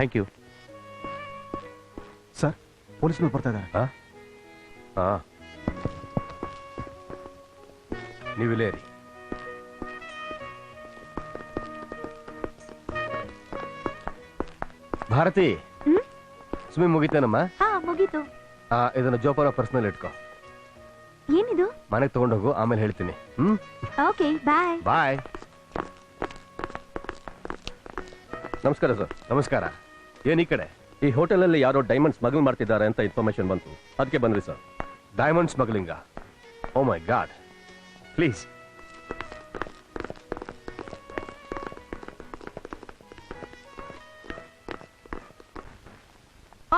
Thank you sir ಪೊಲೀಸ್ನವ್ರು ಬರ್ತಾ ಇದ್ದಾರೆ. ಹಾ ನೀವಿಲ್ಲೇ ಇರಿ. ಭಾರತಿ ಹ್ಮ್? ಸ್ವಿಮ್ ಮುಗಿತೇನಮ್ಮ? ಹಾ ಮುಗೀತು. ಆ, ಇದನ್ನ ಜೋಪಾನ ಪರ್ಸನಲ್ ಇಟ್ಕೋ. ಏನಿದು? ಮನೆಗೆ ತಗೊಂಡೋಗು ಆಮೇಲೆ ಹೇಳ್ತೀನಿ. ಹ್ಮ್? ಓಕೆ ಬಾಯ್ ಬಾಯ್ ನಮಸ್ಕಾರ ಸರ್. ನಮಸ್ಕಾರ. ಏನ್ ಈ ಕಡೆ? ಈ ಹೋಟೆಲ್ ಅಲ್ಲಿ ಯಾರೋ ಡೈಮಂಡ್ ಸ್ಮಗ್ಲಿಂಗ್ ಮಾಡ್ತಿದ್ದಾರೆ ಅಂತ ಇನ್ಫಾರ್ಮೇಶನ್ ಬಂತು. ಅದಕ್ಕೆ ಬಂದ್ರಿ sir diamond smuggling oh my god please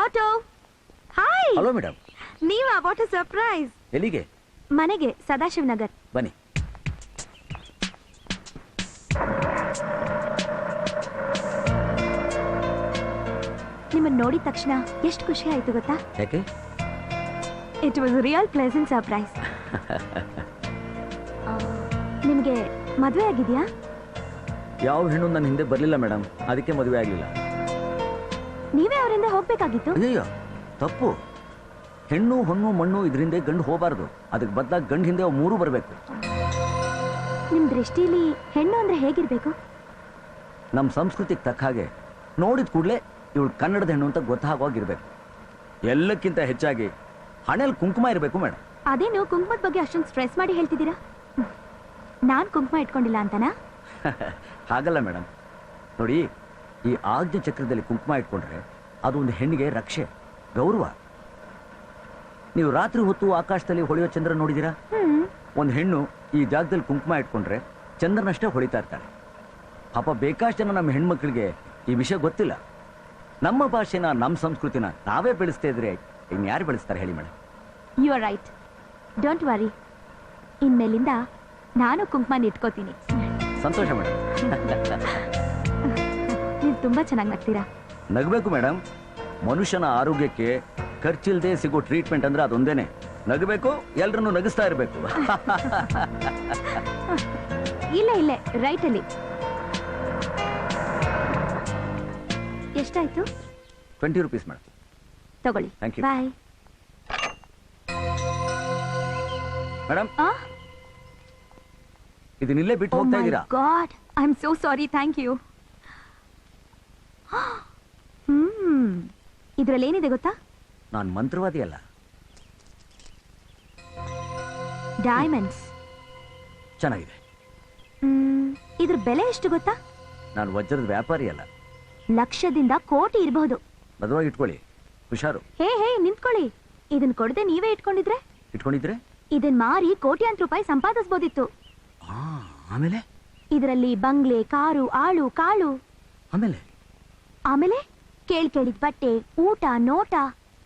auto hi hello madam ನೀವಾ ವಾಟ್ ಅ ಸರ್ಪ್ರೈಸ್ ಎಲ್ಲಿಗೆ? ಮನೆಗೆ ಸದಾಶಿವ್ ನಗರ್ ಬನ್ನಿ. ನಿಮ್ಮನ್ನ ನೋಡಿದ ತಕ್ಷಣ ಎಷ್ಟು ಖುಷಿ ಆಯ್ತು ಗೊತ್ತಾ? ಯಾಕೆ? It was real pleasant surprise ನಿಮಗೆ ಮದುವೆ ಆಗಿದೆಯಾ? ಯಾವ ಹೆಣ್ಣು ನನ್ನ ಹಿಂದೆ ಬರಲಿಲ್ಲ ಮೇಡಮ್ ಅದಕ್ಕೆ ಮದುವೆ ಆಗಲಿಲ್ಲ. ನೀವೇ ಅವರಿಂದ ಹೋಗ್ಬೇಕಾಗಿತ್ತು? ಅಯ್ಯೋ ತಪ್ಪು. ಹೆಣ್ಣು ಹೊಣ್ಣು ಮಣ್ಣು ಇದರಿಂದ ಗಂಡು ಹೋಗಬಾರ್ದು. ಅದಕ್ಕೆ ಬದಲಾಗಿ ಗಂಡು ಹಿಂದೆ ಅವು ಮೂರು ಬರಬೇಕು. ನಿಮ್ಮ ದೃಷ್ಟಿಯಲ್ಲಿ ಹೆಣ್ಣು ಅಂದರೆ ಹೇಗಿರಬೇಕು? ನಮ್ಮ ಸಂಸ್ಕೃತಿಗೆ ತಕ್ಕ ಹಾಗೆ ನೋಡಿದ ಕೂಡಲೇ ಇವಳು ಕನ್ನಡದ ಹೆಣ್ಣು ಅಂತ ಗೊತ್ತಾಗೋಗಿರ್ಬೇಕು. ಎಲ್ಲಕ್ಕಿಂತ ಹೆಚ್ಚಾಗಿ ಹಣೆಯಲ್ಲಿ ಕುಂಕುಮ ಇರಬೇಕು ಮೇಡಮ್ ಅದೇನು ಕುಂಕುಮದ ಬಗ್ಗೆ ಅಷ್ಟೊಂದು ಸ್ಟ್ರೆಸ್ ಮಾಡಿ ಹೇಳ್ತಿದ್ದೀರಾ? ನಾನು ಕುಂಕುಮ ಇಟ್ಕೊಂಡಿಲ್ಲ ಅಂತನಾ? ಹಾಗಲ್ಲ ಮೇಡಮ್ ನೋಡಿ ಈ ಆಜ್ಞ ಚಕ್ರದಲ್ಲಿ ಕುಂಕುಮ ಇಟ್ಕೊಂಡ್ರೆ ಅದು ಒಂದು ಹೆಣ್ಣಿಗೆ ರಕ್ಷೆ ಗೌರವ. ನೀವು ರಾತ್ರಿ ಹೊತ್ತು ಆಕಾಶದಲ್ಲಿ ಹೊಳೆಯೋ ಚಂದ್ರ ನೋಡಿದ್ದೀರಾ? ಹ್ಮ್. ಒಂದು ಹೆಣ್ಣು ಈ ಜಾಗದಲ್ಲಿ ಕುಂಕುಮ ಇಟ್ಕೊಂಡ್ರೆ ಚಂದ್ರನಷ್ಟೇ ಹೊಳಿತಾ ಇರ್ತಾರೆ ಪಾಪ ಬೇಕಾಷ್ಟು ಜನ ನಮ್ಮ ಹೆಣ್ಮಕ್ಳಿಗೆ ಈ ವಿಷಯ ಗೊತ್ತಿಲ್ಲ. ನಮ್ಮ ಭಾಷೆನ ನಮ್ಮ ಸಂಸ್ಕೃತಿನ ನಾವೇ ಬೆಳೆಸ್ತಾ ಇದ್ರೆ ಇನ್ಯಾರು ಬೆಳೆಸ್ತಾರೆ ಹೇಳಿ madam you are right don't worry ಇನ್ಮೇಲಿಂದ ನಾನು ಕುಂಕುಮ ಇಟ್ಕೋತೀನಿ. ಸಂತೋಷ ಮೇಡಮ್ ನೀವು ತುಂಬಾ ಚೆನ್ನಾಗಿ ನಗ್ತೀರಾ? ನಗಬೇಕು ಮೇಡಮ್ ಮನುಷ್ಯನ ಆರೋಗ್ಯಕ್ಕೆ ಖರ್ಚಿಲ್ದೆ ಸಿಗೋ ಟ್ರೀಟ್ಮೆಂಟ್ ಅಂದ್ರೆ ಅದೊಂದೇನೆ. ನಗಬೇಕು ಎಲ್ರನ್ನೂ ನಗಿಸ್ತಾ ಇರಬೇಕು. ಇಲ್ಲ ಇಲ್ಲೇ. ರೈಟ್ ಎಷ್ಟಾಯ್ತು? ಟ್ವೆಂಟಿ ರುಪೀಸ್ ಮೇಡಮ್ ತಗೊಳ್ಳಿ. Thank you. ಬಾಯ್ ಮೇಡಮ್ ಇದನ್ನಿಲ್ಲೇ ಬಿಟ್ಟು ಹೋಗ್ತಾ ಇದ್ದೀರಾ? God I am so sorry thank you hmm. ಇದ್ರಲ್ಲಿ ಏನಿದೆ ಗೊತ್ತಾ? ನಾನು ಮಂತ್ರವಾದಿ ಅಲ್ಲ. ಡೈಮಂಡ್ಸ್ ಚೆನ್ನಾಗಿದೆ. ಇದ್ರ ಬೆಲೆ ಎಷ್ಟು ಗೊತ್ತಾ? ನಾನು ವಜ್ರದ ವ್ಯಾಪಾರಿ ಅಲ್ಲ. ಲಕ್ಷದಿಂದ ಕೋಟಿ ಇರಬಹುದು. ಮದುವಾಗಿ ಇಟ್ಕೊಳ್ಳಿ. ಹುಷಾರು. ಹೇ ಹೇ ನಿಂತ್ಕೊಳ್ಳಿ. ಇದನ್ ಕೊಡದೆ ನೀವೇ ಇಟ್ಕೊಂಡಿದ್ರೆ? ಇಟ್ಕೊಂಡಿದ್ರೆ? ಇದನ್ ಮಾರಿ ಕೋಟ್ಯಾಂತರ ರೂಪಾಯಿ ಸಂಪಾದಿಸಬಹುದಿತ್ತು ಆ, ಆಮೇಲೆ? ಇದರಲ್ಲಿ ಬಂಗ್ಲೆ ಕಾರು ಆಳು ಕಾಳು. ಆಮೇಲೆ? ಆಮೇಲೆ? ಕೇಳ್ ಕೇಳಿದ ಬಟ್ಟೆ ಊಟ ನೋಟ.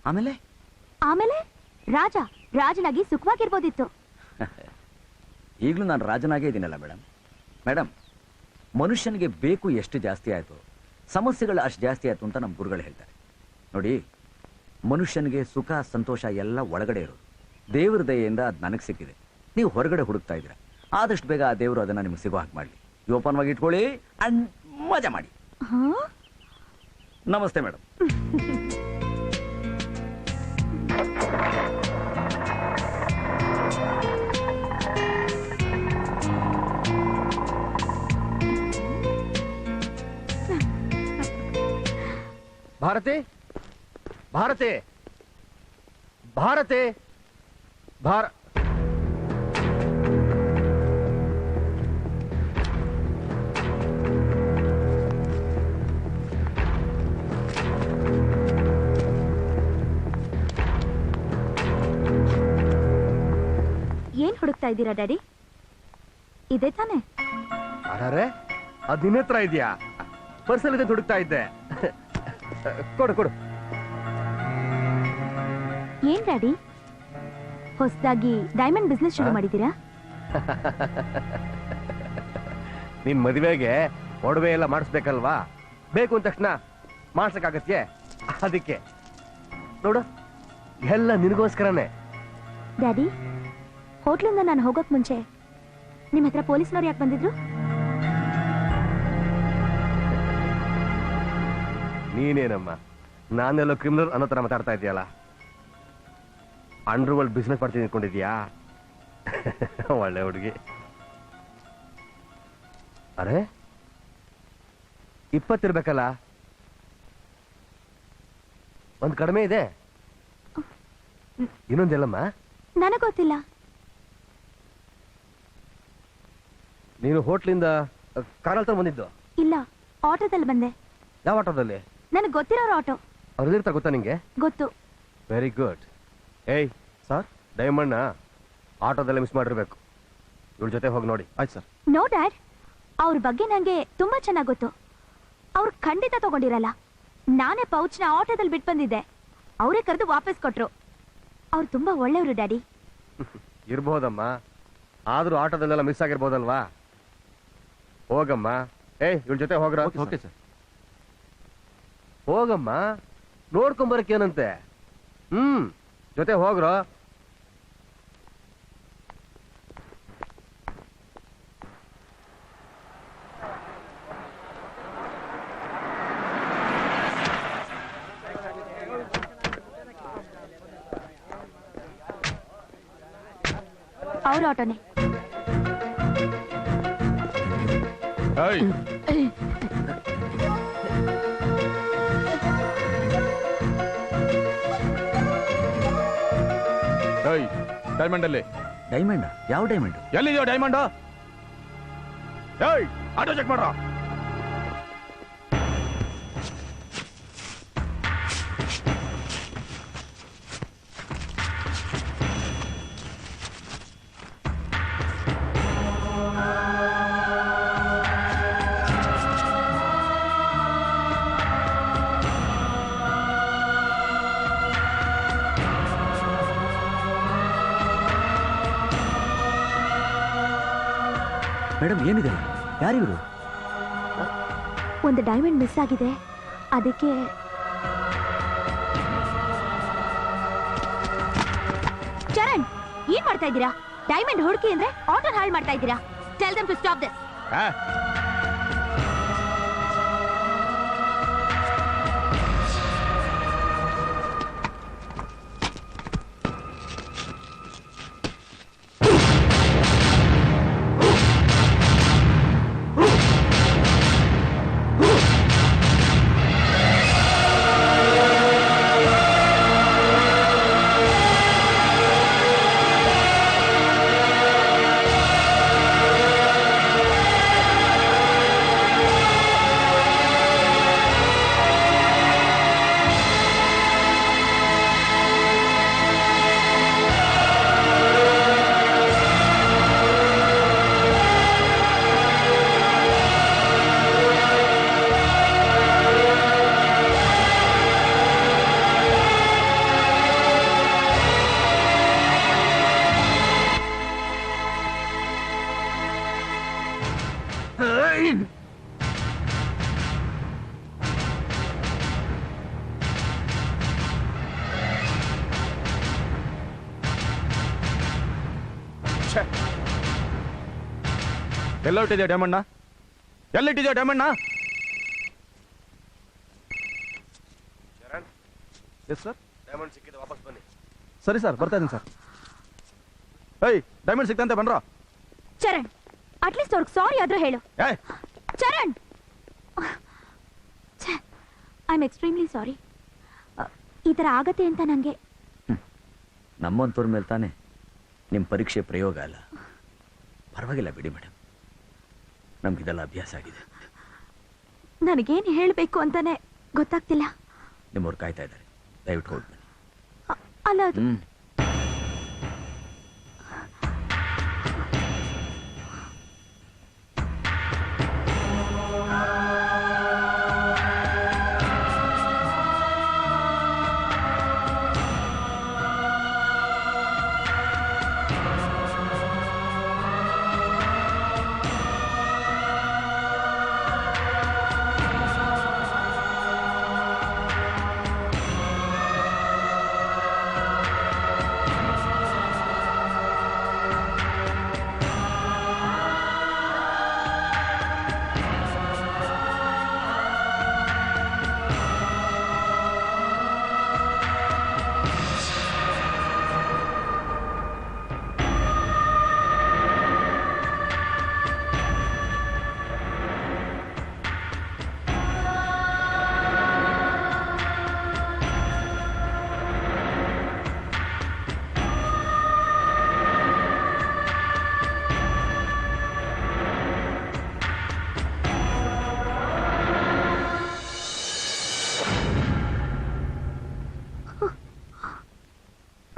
ಆಮೇಲೆ? ಆಮೇಲೆ? ರಾಜ ರಾಜನಾಗಿ ಸುಖವಾಗಿರ್ಬೋದಿತ್ತು. ಈಗಲೂ ನಾನು ರಾಜನಾಗೇ ಇದ್ದೀನಲ್ಲ ಮೇಡಮ್ ಮೇಡಮ್ ಮನುಷ್ಯನಿಗೆ ಬೇಕು ಎಷ್ಟು ಜಾಸ್ತಿ ಆಯಿತು ಸಮಸ್ಯೆಗಳು ಅಷ್ಟು ಜಾಸ್ತಿ ಆಯಿತು ಅಂತ ನಮ್ಮ ಗುರುಗಳು ಹೇಳ್ತಾರೆ. ನೋಡಿ ಮನುಷ್ಯನಿಗೆ ಸುಖ ಸಂತೋಷ ಎಲ್ಲ ಒಳಗಡೆ ಇರೋದು. ದೇವ್ರ ದಯೆಯಿಂದ ಅದು ನನಗೆ ಸಿಕ್ಕಿದೆ. ನೀವು ಹೊರಗಡೆ ಹುಡುಕ್ತಾ ಇದ್ದೀರಾ. ಆದಷ್ಟು ಬೇಗ ಆ ದೇವರು ಅದನ್ನು ನಿಮಗೆ ಸಿಗೋ ಹಾಗೆ ಮಾಡಲಿ. ಓಪನ್ವಾಗಿ ಇಟ್ಕೊಳ್ಳಿ ಅಂಡ್ ಮಜಾ ಮಾಡಿ. ಹಾ? ನಮಸ್ತೆ ಮೇಡಮ್. ಭಾರತಿ? ಭಾರತಿ? ಭಾರತಿ? ಭಾರ ಏನ್ ಹುಡುಕ್ತಾ ಇದ್ದೀರಾ ಡ್ಯಾಡಿ? ಇದೆ ತಾನೆ? ಅರೆ ಅದ್ ನಿನ್ನ ಹತ್ರ ಇದೆಯಾ? ಪರ್ಸಲ್ ಇದೆ ಹುಡುಕ್ತಾ ಇದ್ದೆ. ಕೊಡು ಕೊಡು. ಏನ್ ಡ್ಯಾಡಿ? ಹೊಸದಾಗಿ ಡೈಮಂಡ್ ಬಿಸ್ನೆಸ್ ಶುರು? ಮಾಡಿದ್ದೀರಾ? ನಿನ್ ಮದುವೆಗೆ ಒಡವೆ ಎಲ್ಲ ಮಾಡಿಸ್ಬೇಕಲ್ವಾ? ಬೇಕು ಅಂದ ತಕ್ಷಣ ಮಾಡ್ಸಕ್ಕಾಗತ್ತೆ ಅದಕ್ಕೆ. ನೋಡು ಎಲ್ಲ ನಿನಗೋಸ್ಕರನೇ. ಡ್ಯಾಡಿ ಹೋಟ್ಲಿಂದ ನಾನು ಹೋಗೋಕ್ ಮುಂಚೆ ನಿಮ್ಮ ಹತ್ರ ಪೊಲೀಸ್ನವ್ರು ಯಾಕೆ ಬಂದಿದ್ರು? ನೀನೇನಮ್ಮ? ನಾನೆಲ್ಲೋ ಕ್ರಿಮಿನಲ್ ಅನ್ನೋ ಥರ ಮಾತಾಡ್ತಾ ಇದೆಯಲ್ಲ ಅಂಡರ್ ವರ್ಲ್ಡ್ ಬಿಸ್ನೆಸ್ ಮಾಡ್ತೀನಿ ಅಂದ್ಕೊಂಡಿದ್ಯಾ ಒಳ್ಳೆ ಹುಡುಗಿ. ಅರೆ ಇಪ್ಪತ್ತಿರ್ಬೇಕಲ್ಲ? ಒಂದು ಕಡಿಮೆ ಇದೆ? ಇನ್ನೊಂದೆಲ್ಲಮ್ಮ? ನನಗೆ ಗೊತ್ತಿಲ್ಲ ನೀನು ಹೋಟ್ಲಿಂದ ಕಾರಲ್ಲಿ ತಗೊಂಡ್ ಬಂದಿದ್ದು? ಇಲ್ಲ ಆಟೋದಲ್ಲಿ ಬಂದೆ. ಯಾವ ಆಟೋದಲ್ಲಿ? ನನಗೆ ಗೊತ್ತಿರೋ ಆಟೋ. ಅವ್ರು ಎಲ್ಲಿರ್ತಾರೆ ಗೊತ್ತಾ ನಿಂಗೆ? ಗೊತ್ತು. ವೆರಿ ಗುಡ್ ಏಯ್ ಸರ್ ಡೈಮಂಡ್ನ ಆಟೋದಲ್ಲಿ ಮಿಸ್ ಮಾಡಿರ್ಬೇಕು. ಇವ್ರ ಜೊತೆ ಹೋಗಿ ನೋಡಿ. ಆಯ್ತು ಸರ್ ನೋ ಡ್ಯಾಡ್ ಅವ್ರ ಬಗ್ಗೆ ನನಗೆ ತುಂಬಾ ಚೆನ್ನಾಗಿ ಗೊತ್ತು. ಅವ್ರು ಖಂಡಿತ ತಗೊಂಡಿರಲ್ಲ. ನಾನೇ ಪೌಚ್ನ ಆಟೋದಲ್ಲಿ ಬಿಟ್ಟು ಬಂದಿದ್ದೆ. ಅವರೇ ಕರೆದು ವಾಪಸ್ ಕೊಟ್ರು. ಅವ್ರು ತುಂಬಾ ಒಳ್ಳೆಯವರು ಡ್ಯಾಡಿ. ಇರ್ಬೋದಮ್ಮ. ಆದ್ರೂ ಆಟೋದಲ್ಲೆಲ್ಲ ಮಿಸ್ ಆಗಿರ್ಬೋದಲ್ವಾ? ಹೋಗಮ್ಮ. ಏಯ್ ಇವ್ರ ಜೊತೆ ಹೋಗ್ರ. ಓಕೆ ಸರ್ ಹೋಗಮ್ಮ ನೋಡ್ಕೊಂಬರಕ್ಕೆ ಏನಂತೆ ಹ್ಮ್ ಜೊತೆ ಹೋಗ್ರ. ಅವ್ರ ಆಟೋನೇ. ಡೈಮಂಡ್ ಅಲ್ಲಿ ಡೈಮಂಡ್ ಯಾವ ಡೈಮಂಡ್? ಎಲ್ಲಿದೆಯೋ ಡೈಮಂಡ್ ಏಯ್ ಆಟೋ ಚೆಕ್ ಮಾಡ್ರ ಮೇಡಮ್ ಏನಿದೆ? ಯಾರಿವರು? ಒಂದು ಡೈಮಂಡ್ ಮಿಸ್ ಆಗಿದೆ. ಅದಕ್ಕೆ ಚರಣ್ ಏನ್ ಮಾಡ್ತಾ ಇದ್ದೀರಾ? ಡೈಮಂಡ್ ಹುಡುಕಿ ಅಂದ್ರೆ ಆಟೋ ಹಾಳು ಮಾಡ್ತಾ ಇದ್ದೀರಾ? Tell them to stop this ಎಲ್ಲೊಟ್ಟಿದೆಯೋ ಡೈಮಂಡ್ನ ಎಲ್ಲಿಟ್ಟಿದೆಯೋ ಡೈಮಂಡ್ನ ಎಸ್ ಸರ್ ಡೈಮಂಡ್ ಸಿಕ್ಕಿದೆ ವಾಪಸ್ ಬನ್ನಿ. ಸರಿ ಸರ್ ಬರ್ತಾ ಇದ್ದೀನಿ ಸರ್ ಏಯ್ ಡೈಮಂಡ್ ಸಿಕ್ತಂತೆ ಬನ್ರ. ಚರಣ್ ಅಟ್ಲೀಸ್ಟ್ ಅವ್ರಿಗೆ ಸಾರಿ ಆದ್ರೂ ಹೇಳು. ಏಯ್. Charan I am extremely sorry ಈ ಥರ ಆಗತ್ತೆ ಅಂತ ನನಗೆ ನಮ್ಮಂತವ್ರ ಮೇಲೆ ತಾನೆ ನಿಮ್ಮ ಪರೀಕ್ಷೆ ಪ್ರಯೋಗ ಅಲ್ಲ. ಪರವಾಗಿಲ್ಲ ಬಿಡಿ ಮೇಡಮ್ ನಮ್ಗಿದೆಲ್ಲ ಅಭ್ಯಾಸ ಆಗಿದೆ. ನನಗೇನು ಹೇಳಬೇಕು ಅಂತಾನೆ ಗೊತ್ತಾಗ್ತಿಲ್ಲ. ನಿಮ್ಮವ್ರು ಕಾಯ್ತಾ ಇದ್ದಾರೆ. ದಯವಿಟ್ಟು ಹೋಗಿ ಬನ್ನಿ. ಅಲ್ಲ ಅದು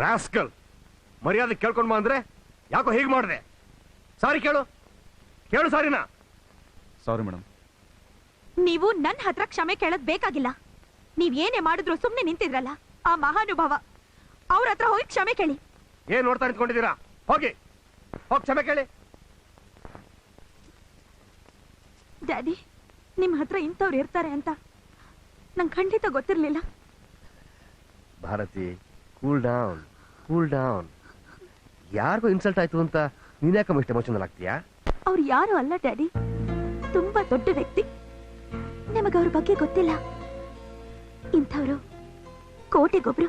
ರಾಸ್ಕಲ್. ಮರ್ಯಾದೆ ಕೇಳ್ಕೊಂಡ್ ಬಾ ಅಂದ್ರೆ ಯಾಕೋ ಹೀಗೆ ಮಾಡಿದೆ? ಸಾರಿ ಕೇಳು. ಕೇಳು ಸಾರಿನಾ? ಸಾರಿ ಮೇಡಮ್ ನೀವು ನನ್ನ ಹತ್ರ ಕ್ಷಮೆ ಕೇಳೋದ್ ಬೇಕಾಗಿಲ್ಲ. ನೀವ್ ಏನೇ ಮಾಡಿದ್ರು ಸುಮ್ನೆ ನಿಂತಿದ್ರಲ್ಲ ಆ ಮಹಾನುಭಾವ. ಅವ್ರ ಹತ್ರ ಹೋಗಿ ಕ್ಷಮೆ ಕೇಳಿ. ಏನ್ ನೋಡ್ತಾ ನಿಂತ್ಕೊಂಡಿದ್ದೀರಾ? ಹೋಗಿ. ಹೋಗಿ ಕ್ಷಮೆ ಕೇಳಿ. ಡ್ಯಾಡಿ ನಿಮ್ ಹತ್ರ ಇಂಥವ್ರು ಇರ್ತಾರೆ ಅಂತ ನಂಗೆ ಖಂಡಿತ ಗೊತ್ತಿರ್ಲಿಲ್ಲ. Bharathi cool down cool down ಯಾರಿಗೂ ಇನ್ಸಲ್ಟ್ ಆಯ್ತು ಅಂತ ನೀನ್ಯಾಕಮ್ಮ ಇಷ್ಟು ಎಮೋಷನಲ್ ಆಗ್ತೀಯಾ? ಅವ್ರು ಯಾರು ಅಲ್ಲ ಡ್ಯಾಡಿ ತುಂಬಾ ದೊಡ್ಡ ವ್ಯಕ್ತಿ. ನಿಮಗೆ ಅವ್ರ ಬಗ್ಗೆ ಗೊತ್ತಿಲ್ಲ. ಇಂಥವ್ರು ಕೋಟೆಗೊಬ್ರು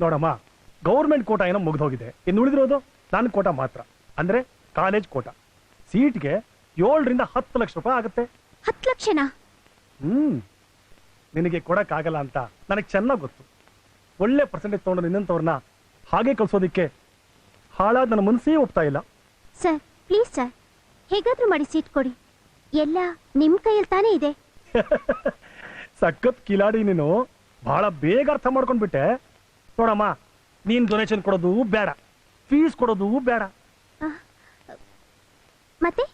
ನೋಡಮ್ಮ ಗೌರ್ಮೆಂಟ್ ಕೋಟ ಏನೋ ಮುಗ್ದೋಗಿದೆ ಇನ್ನು ಉಳಿದಿರೋದು ನನ್ನ ಕೋಟ ಮಾತ್ರ. ಅಂದ್ರೆ ಕಾಲೇಜ್ ಕೋಟ. ಸೀಟ್ಗೆ ಏಳರಿಂದ ಹತ್ತು ಲಕ್ಷ ರೂಪಾಯಿ ಆಗುತ್ತೆ. ಹತ್ತು ಲಕ್ಷನಾ? ಹ್ಮ್. ನಿನಗೆ ಕೊಡಕ್ಕಾಗಲ್ಲ ಅಂತ ನನಗೆ ಚೆನ್ನಾಗಿ ಗೊತ್ತು. ಒಳ್ಳೆ ಪರ್ಸೆಂಟೇಜ್ ತಗೊಂಡು ನಿನ್ನಂತವ್ರನ್ನ ಹಾಗೆ ಕಳ್ಸೋದಿಕ್ಕೆ ಹಾಳಾದ ನನ್ನ ಮನಸ್ಸೇ ಒಪ್ತಾ ಇಲ್ಲ. Sir please sir. ಹೇಗಾದ್ರೂ ಮಾಡಿ ಸೀಟ್ ಕೊಡಿ. ಎಲ್ಲ ನಿಮ್ ಕೈಯಲ್ಲಿ ತಾನೇ ಇದೆ. ಸಖತ್ ಕಿಲಾಡಿ ನೀನು. ಬಹಳ ಬೇಗ ಅರ್ಥ ಮಾಡ್ಕೊಂಡ್ಬಿಟ್ಟೆ. ನೋಡಮ್ಮ ನೀನ್ ಡೊನೇಷನ್ ಕೊಡೋದು ಬೇಡ. ಫೀಸ್ ಕೊಡೋದು ಬೇಡ. ಮತ್ತೆ?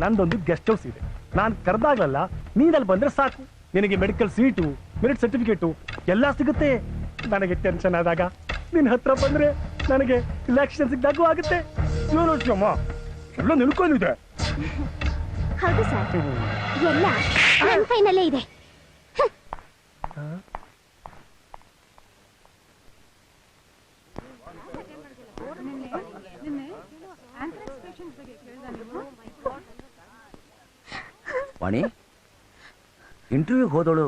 ನಂದೊಂದು ಗೆಸ್ಟ್ ಹೌಸ್ ಇದೆ. ನಾನು ಕರೆದಾಗ್ಲಲ್ಲ ನೀನಲ್ಲಿ ಬಂದ್ರೆ ಸಾಕು. ನಿನಗೆ ಮೆಡಿಕಲ್ ಸೀಟು ಮೆರಿಟ್ ಸರ್ಟಿಫಿಕೇಟು ಎಲ್ಲ ಸಿಗುತ್ತೆ. ನನಗೆ ಟೆನ್ಷನ್ ಆದಾಗ ನಿನ್ನ ಹತ್ರ ಬಂದ್ರೆ ನನಗೆ ಇಲೆಕ್ಷನ್ ಸಿಗ್ದಾಗೂ ಆಗುತ್ತೆ. ಅಮ್ಮ? ಎಲ್ಲ ನಿಲ್ಕೊಂಡಿದೆ ಹೌದು ಸರ್. ಎಲ್ಲ ನನ್ನ ಕೈನಲ್ಲೇ ಇದೆ. ವಾಣಿ? ಇಂಟರ್ವ್ಯೂಗೆ ಹೋದವಳು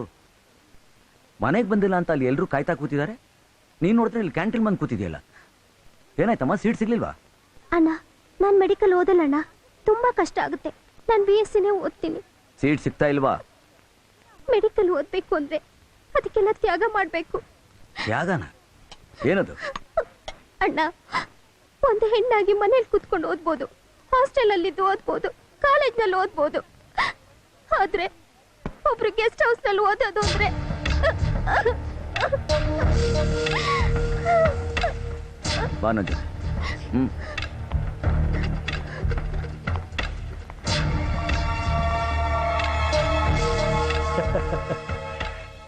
ಮನೆಗೆ ಬಂದಿಲ್ಲ ಅಂತ ಅಲ್ಲಿ ಎಲ್ಲರೂ ಕಾಯ್ತಾ ಕೂತಿದ್ದಾರೆ? ನೀನು ನೋಡಿದ್ರೆ ಇಲ್ಲಿ ಕ್ಯಾಂಟೀನ್ ಬಂದು ಕೂತಿದೆಯಲ್ಲ? ಏನಾಯ್ತಮ್ಮ? ಸೀಟ್ ಸಿಗ್ಲಿಲ್ವಾ? ಅಣ್ಣ ನಾನು ಮೆಡಿಕಲ್ ಓದಲ್ಲಣ್ಣ ತುಂಬಾ ಕಷ್ಟ ಆಗುತ್ತೆ. ನಾನು ಬಿ ಎಸ್ ಸಿನೇ ಓದ್ತೀನಿ. ಸೀಟ್ ಸಿಗ್ತಾ ಇಲ್ವಾ? ಮೆಡಿಕಲ್ ಓದ್ಬೇಕು ಅಂದ್ರೆ ಅದಕ್ಕೆಲ್ಲ ತ್ಯಾಗ ಮಾಡ್ಬೇಕು. ಯಾಗನ ಏನದು? ಅಣ್ಣ ಒಂದು ಹೆಣ್ಣಾಗಿ ಮನೇಲಿ ಕೂತ್ಕೊಂಡು ಓದ್ಬೋದು. ಹಾಸ್ಟೆಲ್ ಅಲ್ಲಿ ಓದ್ಬೋದು. ಕಾಲೇಜ್ನಲ್ಲಿ ಓದ್ಬೋದು. ಆದ್ರೆ ಒಬ್ರು ಗೆಸ್ಟ್ ಹೌಸ್ನಲ್ಲಿ ಓದೋದು ಅಂದ್ರೆ. ಬಾ ನನ್ನ ಹ್ಮ್.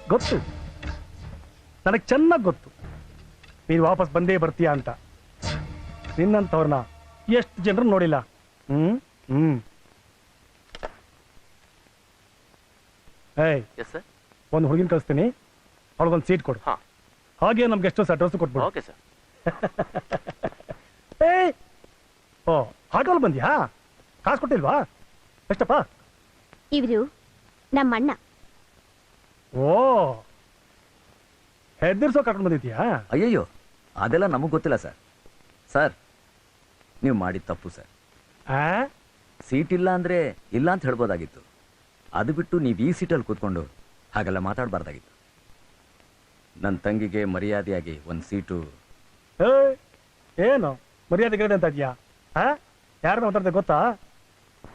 ಗೊತ್ತು. ನನಗೆ ಚೆನ್ನಾಗಿ ಗೊತ್ತು. ನೀನು ವಾಪಸ್ ಬಂದೇ ಬರ್ತೀಯಾ ಅಂತ. ನಿನ್ನಂಥವ್ರನ್ನ ಎಷ್ಟು ಜನರು ನೋಡಿಲ್ಲ. ಹ್ಮ್? ಹ್ಮ್. ಏಯ್. ಎಸ್ ಸರ್ ಒಂದು ಹುಡುಗಿನ ಕಳಿಸ್ತೀನಿ. ಅವ್ಳಿಗೊಂದು ಸೀಟ್ ಕೊಡು. ಹಾ. ಹಾಗೆ ನಮ್ಗೆ ಎಷ್ಟು ಅಡ್ರೆಸ್ ಕೊಟ್ಬಿಡು. ಓಕೆ ಸರ್ ಏಯ್. ಓ ಆಟೋಲ್ ಬಂದ್ಯಾ? ಕಾಸು ಕೊಟ್ಟಿಲ್ವಾ? ಎಷ್ಟಪ್ಪ? ಇವರು ನಮ್ಮಣ್ಣ ಓ. ಹೆದರ್ಸೋ ಕರ್ಕೊಂಡು ಬಂದಿದ್ಯಾ ಅಯ್ಯಯ್ಯೋ ಅದೆಲ್ಲ ನಮಗೆ ಗೊತ್ತಿಲ್ಲ ಸರ್ ಸರ್ ನೀವು ಮಾಡಿದ ತಪ್ಪು ಸರ್ ಆ? ಸೀಟ್ ಇಲ್ಲ ಅಂದ್ರೆ ಇಲ್ಲ ಅಂತ ಹೇಳ್ಬೋದಾಗಿತ್ತು. ಅದು ಬಿಟ್ಟು ನೀವು ಈ ಸೀಟಲ್ಲಿ ಕೂತ್ಕೊಂಡು ಹಾಗೆಲ್ಲ ಮಾತಾಡಬಾರ್ದಾಗಿತ್ತು. ನನ್ನ ತಂಗಿಗೆ ಮರ್ಯಾದೆಯಾಗಿ ಒಂದು ಸೀಟು. ಏ ಏನು? ಮರ್ಯಾದೆ ಕಡೆ ಅಂತ ಇದೆಯಾ? ಹಾ? ಯಾರು ಮಾತಾಡ್ದೆ ಗೊತ್ತಾ?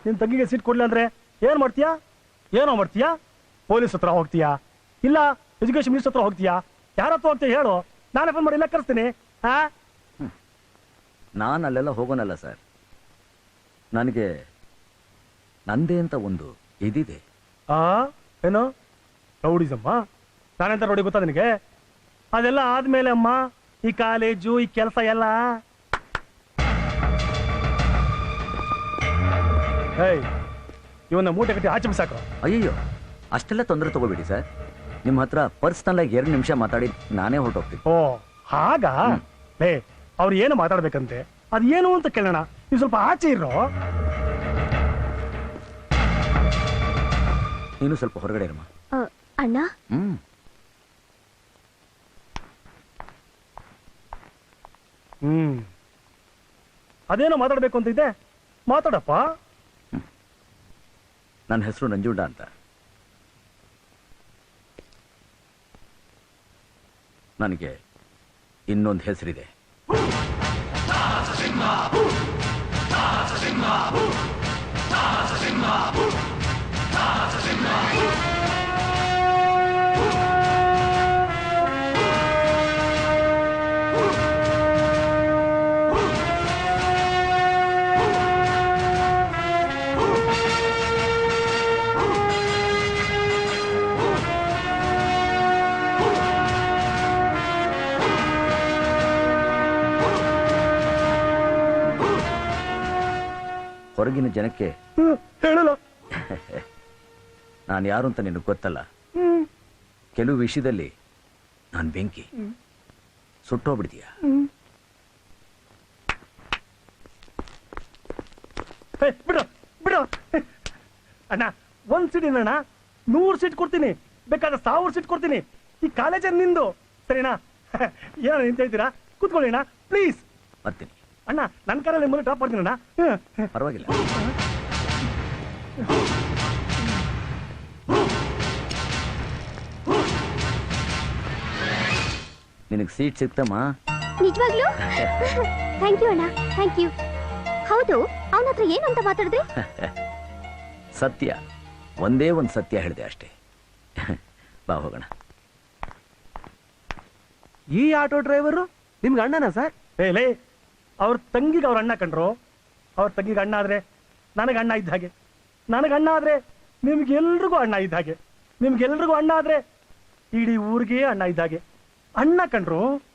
ನಿನ್ ತಂಗಿಗೆ ಸೀಟ್ ಕೊಡ್ಲಿಲ್ಲ ಅಂದ್ರೆ ಏನು ಮಾಡ್ತೀಯಾ? ಏನೋ ಮಾಡ್ತೀಯಾ? ಪೊಲೀಸ್ ಹತ್ರ ಹೋಗ್ತೀಯಾ? ಇಲ್ಲ ಎಜುಕೇಶನ್ ಮಿನಿಸ್ಟರ್ ಹತ್ರ ಹೋಗ್ತೀಯಾ? ಯಾರ ಹತ್ರ ಹೋಗ್ತೀಯ ಹೇಳು. ನಾನೇ ಫೋನ್ ಮಾಡಿ ಇಲ್ಲ ಕರೆಸ್ತೀನಿ. ಹಾ? ನಾನು ಅಲ್ಲೆಲ್ಲ ಹೋಗೋನಲ್ಲ ಸರ್. ನನಗೆ ನಂದೇ ಅಂತ ಒಂದು ಇದಿದೆ. ಆ ಏನು? ರೌಡಿಸಮ್ಮ? ನಾನೆಂತ ರೌಡಿ ಗೊತ್ತಾ ನಿನಗೆ? ಅದೆಲ್ಲ ಆದ್ಮೇಲೆ ಅಮ್ಮ ಈ ಕಾಲೇಜು ಈ ಕೆಲಸ ಎಲ್ಲ. ಹೇ ಇವನ್ನ ಮೂಟೆ ಕಟ್ಟಿ ಆಚೆ ಸಾಕು ಅಯ್ಯೋ ಅಷ್ಟೆಲ್ಲ ತೊಂದರೆ ತಗೋಬೇಡಿ ಸರ್. ನಿಮ್ಮ ಹತ್ರ ಪರ್ಸ್ನಲ್ ಆಗಿ ಎರಡು ನಿಮಿಷ ಮಾತಾಡಿ ನಾನೇ ಹೊರಟೋಗ್ತೀನಿ. ಓ ಹಾಗ? ಲೇ ಅವ್ರು ಏನು ಮಾತಾಡ್ಬೇಕಂತೆ? ಅದೇನು ಏನು ಅಂತ ಕೇಳೋಣ? ನೀವು ಸ್ವಲ್ಪ ಆಚೆ ಇರೋ ನೀನು ಸ್ವಲ್ಪ ಹೊರಗಡೆ ಇರಮ್ಮ. ಅಣ್ಣ? ಹ್ಮ್. ಹ್ಮ್. ಅದೇನೋ ಮಾತಾಡ್ಬೇಕು ಅಂತ ಇದೆ? ಮಾತಾಡಪ್ಪ. ನನ್ನ ಹೆಸರು ನಂಜುಂಡ ಅಂತ. ನನಗೆ ಇನ್ನೊಂದು ಹೆಸರಿದೆ. ಹೊರಗಿನ ಜನಕ್ಕೆ ಹೇಳಲ್ಲ ನಾನು ಯಾರು ಅಂತ ನಿನಗೆ ಗೊತ್ತಲ್ಲ? ಕೆಲವು ವಿಷಯದಲ್ಲಿ ನಾನು ಬೆಂಕಿ. ಸುಟ್ಟೋಗ್ಬಿಡ್ತೀಯ? ಬಿಡು ಬಿಡು. ಅಣ್ಣ ಒಂದ್ ಸೀಟ್ ಅಣ್ಣ. ನೂರು ಸೀಟ್ ಕೊಡ್ತೀನಿ. ಬೇಕಾದ್ರೆ ಸಾವಿರ ಸೀಟ್ ಕೊಡ್ತೀನಿ. ಈ ಕಾಲೇಜಲ್ಲಿ ನಿಂದು. ಸರಿನಾ? ಏನೋ ನಿಂತ ಹೇಳ್ತೀರಾ ಕೂತ್ಕೊಳ್ಳಿ ಅಣ್ಣ ಪ್ಲೀಸ್ ಬರ್ತೀನಿ. ಅಣ್ಣ ನನ್ನ ಕಾರಲ್ಲಿ ಮುಂದೆ ಡ್ರಾಪ್ ಮಾಡ್ತೀನಿ ಅಣ್ಣ. ಹ್ಮ್. ಪರವಾಗಿಲ್ಲ. ನಿನಗ್ ಸೀಟ್ ಸಿಕ್ತಮ್ಮ ನಿಜವಾಗ್ಲೂ? ಥ್ಯಾಂಕ್ ಯು ಅಣ್ಣ ಥ್ಯಾಂಕ್ ಯು ಹೌದು ಅವನ ಹತ್ರ ಏನು ಅಂತ ಮಾತಾಡಿದ್ರಿ? ಸತ್ಯ ಒಂದೇ ಒಂದು ಸತ್ಯ ಹೇಳಿದೆ ಅಷ್ಟೇ. ಬಾ ಹೋಗೋಣ. ಈ ಆಟೋ ಡ್ರೈವರು ನಿಮ್ಗೆ ಅಣ್ಣನ ಸರ್? ಏ ಲೇ ಅವ್ರ ತಂಗಿಗೆ ಅವ್ರ ಅಣ್ಣ ಕಂಡ್ರು. ಅವ್ರ ತಂಗಿಗೆ ಅಣ್ಣ ಆದ್ರೆ ನನಗೆ ಅಣ್ಣ ಇದ್ದ ಹಾಗೆ. ನನಗೆ ಅಣ್ಣ ಆದ್ರೆ ನಿಮ್ಗೆಲ್ರಿಗೂ ಅಣ್ಣ ಇದ್ದ ಹಾಗೆ. ನಿಮ್ಗೆಲ್ರಿಗೂ ಅಣ್ಣ ಆದ್ರೆ ಇಡೀ ಊರಿಗೆ ಅಣ್ಣ ಇದ್ದ ಹಾಗೆ. ಅಣ್ಣ ಕಂಡ್ರು